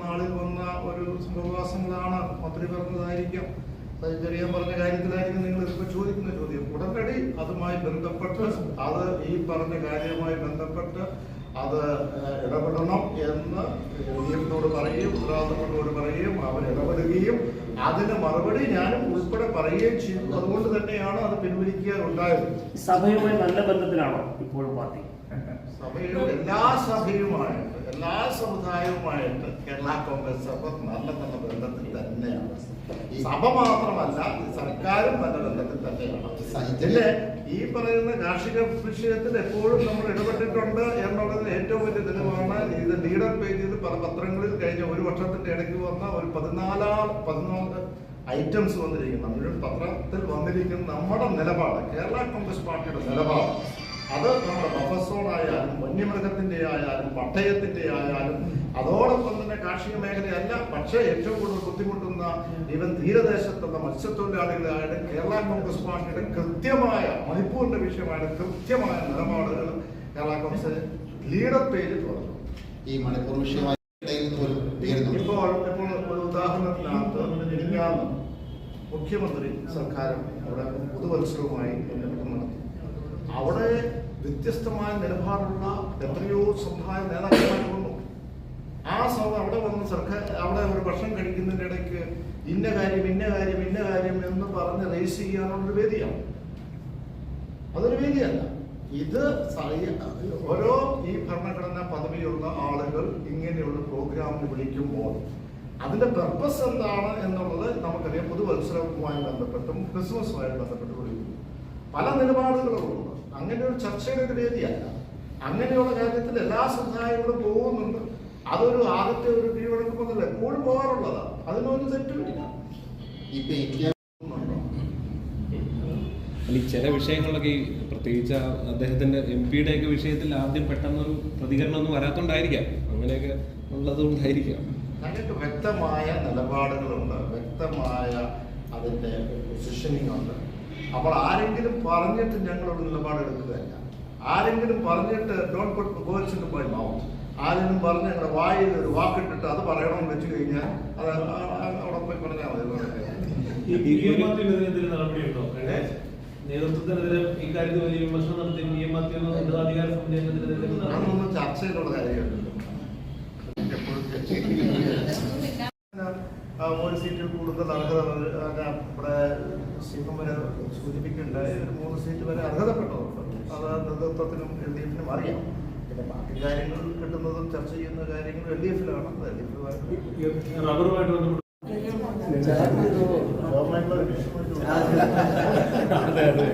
നാളിൽ വന്ന ഒരു സംഭവവാസങ്ങളാണ് മന്ത്രി പറഞ്ഞതായിരിക്കാം. ചെറിയ പറഞ്ഞ കാര്യത്തിലായിരിക്കും നിങ്ങൾ ഇപ്പൊ ചോദിക്കുന്ന ചോദ്യം. ഉടനടി അതുമായി ബന്ധപ്പെട്ട് അത് ഈ പറഞ്ഞ കാര്യവുമായി ബന്ധപ്പെട്ട് അത് ഇടപെടണം എന്ന് നിയമത്തോട് പറയുകയും ഉത്തരവാദിത്തപ്പെട്ടവർ പറയുകയും അവർ ഇടപെടുകയും അതിന് മറുപടി ഞാനും ഉൾപ്പെടെ പറയുകയും ചെയ്തു. അതുകൊണ്ട് തന്നെയാണ് അത് പിൻവലിക്കാറുണ്ടായത്. സഭയുമായി നല്ല ബന്ധത്തിലാണോ ഇപ്പോഴും പാർട്ടി? സഭയുടെ എല്ലാ സഭയുമായിട്ട് എല്ലാ സമുദായവുമായിട്ട് കേരള കോൺഗ്രസ് സഭ നല്ല നല്ല ബന്ധത്തിൽ തന്നെയാണ്. സഭ മാത്രമല്ല സർക്കാരും നല്ല ബന്ധത്തിൽ തന്നെയാണ്. ഈ പറയുന്ന കാർഷിക വിഷയത്തിൽ എപ്പോഴും നമ്മൾ ഇടപെട്ടിട്ടുണ്ട് എന്നുള്ളതിന് ഏറ്റവും വലിയ തെളിവാണ് ഇത് ലീഡർ പേജിൽ പല പത്രങ്ങളിൽ കഴിഞ്ഞ ഒരു വർഷത്തിന്റെ ഇടയ്ക്ക് വന്ന ഒരു പതിനാലാം പതിനാല് ഐറ്റംസ് വന്നിരിക്കുന്നു. ഒരു പത്രത്തിൽ വന്നിരിക്കുന്ന നമ്മുടെ നിലപാട് കേരള കോൺഗ്രസ് പാർട്ടിയുടെ നിലപാട്. അത് നമ്മുടെ ആയാലും വന്യമൃഗത്തിന്റെ ആയാലും പട്ടയത്തിന്റെ ആയാലും അതോടൊപ്പം തന്നെ കാർഷിക മേഖലയല്ല പക്ഷേ ഏറ്റവും കൂടുതൽ ബുദ്ധിമുട്ടുന്ന ഇവൻ തീരദേശത്തുള്ള മത്സ്യത്തൊഴിലാളികളായാലും കേരള കോൺഗ്രസ് പാർട്ടിയുടെ കൃത്യമായ മണിപ്പൂരിന്റെ വിഷയമായ കൃത്യമായ നിലപാടുകൾ കേരള കോൺഗ്രസ് ലീഡർ പേര് തുറന്നു. ഈ മണിപ്പൂർ വിഷയമായി ഇപ്പോൾ ഇപ്പോൾ ഒരു ഉദാഹരണത്തിനകത്ത് മിനിഞ്ഞാന്ന് മുഖ്യമന്ത്രി സർക്കാരും അവിടെ പുതുവത്സരവുമായി നടത്തി. അവിടെ വ്യത്യസ്തമായ നിലപാടുള്ള എത്രയോ സമുദായ നേതാക്കന്മാർ വന്നു ആ സഭ അവിടെ വന്ന് സർക്കാർ അവിടെ ഒരു ഭക്ഷണം കഴിക്കുന്നതിന്റെ ഇടയ്ക്ക് ഇന്ന കാര്യം ഇന്ന കാര്യം ഇന്ന കാര്യം എന്ന് പറഞ്ഞ് റേസ് ചെയ്യാനുള്ളൊരു വേദിയാണ്. അതൊരു വേദിയല്ല. ഇത് ഓരോ ഈ ഭരണഘടനാ പദവിയുള്ള ആളുകൾ ഇങ്ങനെയുള്ള പ്രോഗ്രാമിന് വിളിക്കുമ്പോൾ അതിന്റെ പർപ്പസ് എന്താണ് എന്നുള്ളത് നമുക്കറിയാം. പുതുവത്സരവുമായി ബന്ധപ്പെട്ടും ക്രിസ്മസുമായി ബന്ധപ്പെട്ട് വിളിക്കുന്നു പല നിലപാടുകളുമുണ്ട് അങ്ങനെ ഒരു ചർച്ചയുടെ ഒരു വേദിയല്ല അങ്ങനെയുള്ള കാര്യത്തിൽ എല്ലാ സമുദായങ്ങളും പോകുന്നുണ്ട്. അതൊരു ആദ്യത്തെ ഒരു കീഴ്വഴക്കമൊന്നുമല്ല എപ്പോഴും പോകാറുള്ളതാണ്. അതിനൊരു തെറ്റുമില്ല. ഇപ്പൊ ഇന്ത്യ അല്ല, ഈ ചില വിഷയങ്ങളിലൊക്കെ ഈ പ്രത്യേകിച്ച് അദ്ദേഹത്തിന്റെ എം പിയുടെ ഒക്കെ വിഷയത്തിൽ ആദ്യം പെട്ടെന്നൊരു പ്രതികരണം ഒന്നും വരാത്തോണ്ടായിരിക്കാം അങ്ങനെയൊക്കെ ഉള്ളത് കൊണ്ടായിരിക്കാം ഞങ്ങൾക്ക് വ്യക്തമായ നിലപാടുകളുണ്ട് വ്യക്തമായ അതിന്റെ പൊസിഷനിങ് ഉണ്ട് അപ്പോൾ ആരെങ്കിലും പറഞ്ഞിട്ട് ഞങ്ങളൊരു നിലപാടെടുക്കുകയല്ല ആരെങ്കിലും പറഞ്ഞിട്ട് don't put words in my mouth ആരെങ്കിലും പറഞ്ഞ് ഞങ്ങളുടെ വായിൽ ഒരു വാക്കിട്ടിട്ട് അത് പറയണമെന്ന് വെച്ച് കഴിഞ്ഞാൽ അത് അവിടെ പോയി പറഞ്ഞാൽ മതി ഈ നടപടിയുണ്ടോ? നേതൃത്വത്തിനെതിരെ ഇക്കാര്യത്തിൽ വലിയ വിമർശനം നടത്തി പി എം മാത്യു ഉന്നതാധികാര സമുദായത്തിനെതിരെ ചർച്ചയിലുള്ള ആ, ഒരു സീറ്റിൽ കൂടുതൽ അർഹത നമ്മുടെ സിംഹം വരെ സൂചിപ്പിക്കുന്നുണ്ടായി ഒരു മൂന്ന് സീറ്റ് വരെ അർഹതപ്പെട്ടതുണ്ട് അത് നേതൃത്വത്തിനും എൽ ഡി എഫിനും അറിയാം. പിന്നെ ബാക്കി കാര്യങ്ങൾ കിട്ടുന്നതും ചർച്ച ചെയ്യുന്ന കാര്യങ്ങൾ എൽ ഡി എഫിലാണ്. എൽ ഡി ഈ അതെ അതെ.